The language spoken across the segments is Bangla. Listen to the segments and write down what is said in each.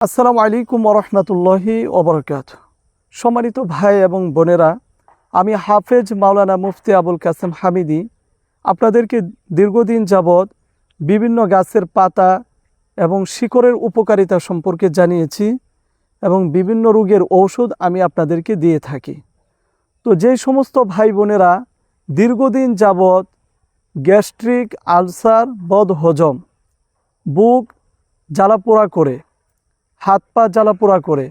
আসসালামু আলাইকুম ওরহমতুল্লাহি ওবরকাত। সম্মানিত ভাই এবং বোনেরা, আমি হাফেজ মাওলানা মুফতি আবুল কাসেম হামিদি। আপনাদেরকে দীর্ঘদিন যাবৎ বিভিন্ন গাছের পাতা এবং শিকড়ের উপকারিতা সম্পর্কে জানিয়েছি এবং বিভিন্ন রোগের ঔষধ আমি আপনাদেরকে দিয়ে থাকি। তো যেই সমস্ত ভাই বোনেরা, দীর্ঘদিন যাবৎ গ্যাস্ট্রিক আলসার, বদহজম, বুক, জ্বালাপোড়া করে হাত পা জ্বালাপোড়া করে,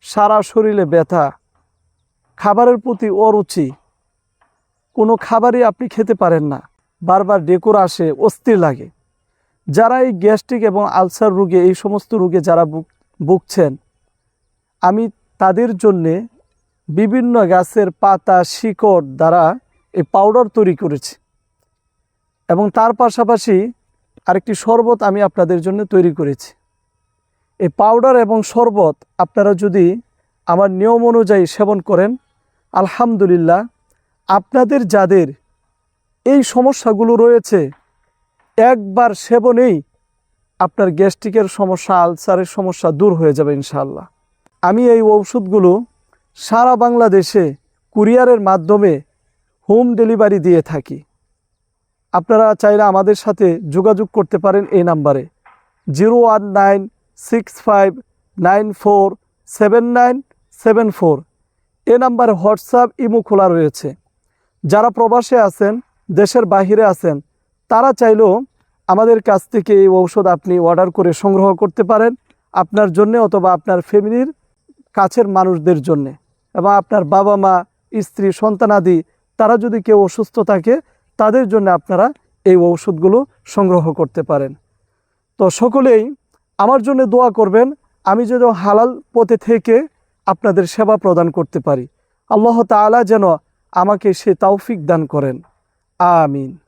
সারা শরীরে ব্যথা, খাবারের প্রতি অরুচি। কোনো খাবারই আপনি খেতে পারেন না। বারবার ডেকোর আসে, অস্থির লাগে। যারা এই গ্যাস্ট্রিক এবং আলসার রোগে, এই সমস্ত রোগে যারা ভুগ- ভুগছেন, আমি তাদের জন্যে বিভিন্ন গাছের পাতা, শিকড় দ্বারা এই পাউডার তৈরি করেছি। এবং তার পাশাপাশি আরেকটি শরবত আমি আপনাদের জন্য তৈরি করেছি। এই পাউডার এবং শরবত আপনারা যদি আমার নিয়ম অনুযায়ী সেবন করেন, আলহামদুলিল্লাহ, আপনাদের যাদের এই সমস্যাগুলো রয়েছে, একবার সেবনেই আপনার গ্যাস্ট্রিকের সমস্যা, আলসারের সমস্যা দূর হয়ে যাবে ইনশাল্লাহ আমি এই ঔষধগুলো সারা বাংলাদেশে কুরিয়ারের মাধ্যমে হোম ডেলিভারি দিয়ে থাকি। আপনারা চাইলে আমাদের সাথে যোগাযোগ করতে পারেন এই নাম্বারে, zero one nine six five nine four seven nine seven four এ নাম্বারে হোয়াটসঅ্যাপ ইমো খোলা রয়েছে। যারা প্রবাসে আছেন, দেশের বাহিরে আছেন, তারা চাইলেও আমাদের কাছ থেকে এই ঔষধ আপনি অর্ডার করে সংগ্রহ করতে পারেন আপনার জন্য অথবা আপনার ফ্যামিলির কাছের মানুষদের জন্যে। এবং আপনার বাবা মা, স্ত্রী সন্তানাদি তারা যদি কেউ অসুস্থ থাকে, তাদের জন্য আপনারা এই ঔষধগুলো সংগ্রহ করতে পারেন। তো সকলেই আমার জন্য দোয়া করবেন, আমি যেন হালাল পথে থেকে আপনাদের সেবা প্রদান করতে পারি। আল্লাহ তালা যেন আমাকে সে তৌফিক দান করেন। আমিন।